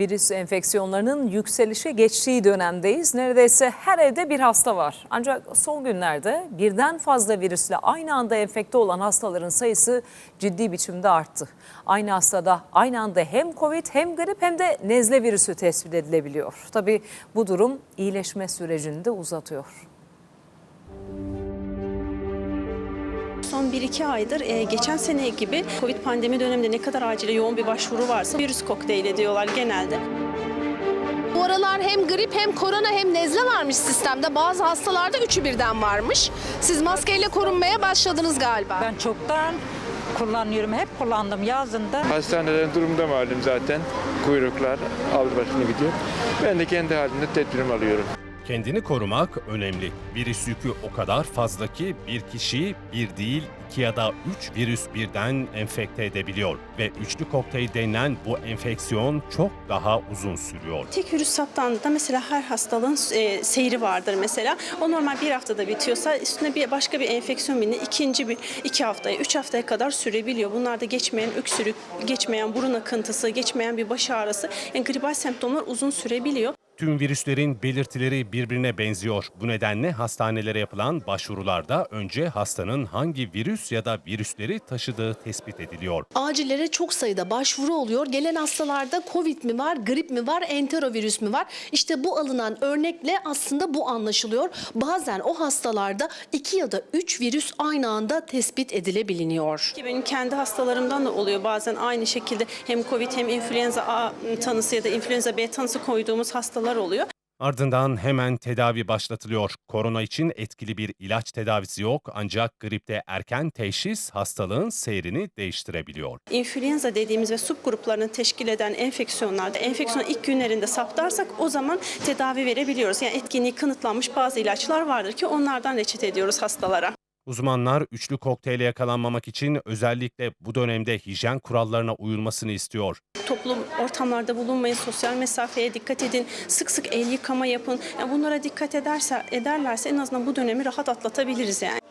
Virüs enfeksiyonlarının yükselişe geçtiği dönemdeyiz. Neredeyse her evde bir hasta var. Ancak son günlerde birden fazla virüsle aynı anda enfekte olan hastaların sayısı ciddi biçimde arttı. Aynı hastada aynı anda hem Covid hem grip hem de nezle virüsü tespit edilebiliyor. Tabii bu durum iyileşme sürecini de uzatıyor. Son 1-2 aydır e, geçen sene gibi Covid pandemi döneminde ne kadar acile yoğun bir başvuru varsa virüs kokteyl ediyorlar genelde. Bu aralar hem grip hem korona hem nezle varmış sistemde. Bazı hastalarda üçü birden varmış. Siz maskeyle korunmaya başladınız galiba. Ben çoktan kullanıyorum. Hep kullandım yazında. Hastanelerin durumu da malum zaten. Kuyruklar aldı başını gidiyor. Ben de kendi halimde tedbirimi alıyorum. Kendini korumak önemli. Virüs yükü o kadar fazla ki bir kişi bir değil iki ya da üç virüs birden enfekte edebiliyor. Ve üçlü kokteyl denilen bu enfeksiyon çok daha uzun sürüyor. Tek virüs saptandığında mesela her hastalığın e, seyri vardır mesela. O normal bir haftada bitiyorsa üstüne bir başka bir enfeksiyon bindi. ikinci bir iki haftaya, üç haftaya kadar sürebiliyor. Bunlarda geçmeyen öksürük, geçmeyen burun akıntısı, geçmeyen bir baş ağrısı. Yani gribal semptomlar uzun sürebiliyor. Tüm virüslerin belirtileri birbirine benziyor. Bu nedenle hastanelere yapılan başvurularda önce hastanın hangi virüs ya da virüsleri taşıdığı tespit ediliyor. Acillere çok sayıda başvuru oluyor. Gelen hastalarda Covid mi var, grip mi var, enterovirüs mü var? İşte bu alınan örnekle aslında bu anlaşılıyor. Bazen o hastalarda iki ya da üç virüs aynı anda tespit edilebiliniyor. Ki benim kendi hastalarımdan da oluyor bazen aynı şekilde hem Covid hem influenza A tanısı ya da influenza B tanısı koyduğumuz hastalar oluyor. Ardından hemen tedavi başlatılıyor. Korona için etkili bir ilaç tedavisi yok ancak gripte erken teşhis hastalığın seyrini değiştirebiliyor. İnfluenza dediğimiz ve subgruplarını teşkil eden enfeksiyonlarda enfeksiyonun ilk günlerinde saptarsak o zaman tedavi verebiliyoruz. Yani etkinliği kanıtlanmış bazı ilaçlar vardır ki onlardan reçete ediyoruz hastalara. Uzmanlar üçlü kokteyle yakalanmamak için özellikle bu dönemde hijyen kurallarına uyulmasını istiyor. Toplum ortamlarda bulunmayın, sosyal mesafeye dikkat edin, sık sık el yıkama yapın. Yani bunlara dikkat ederse ederlerse en azından bu dönemi rahat atlatabiliriz yani.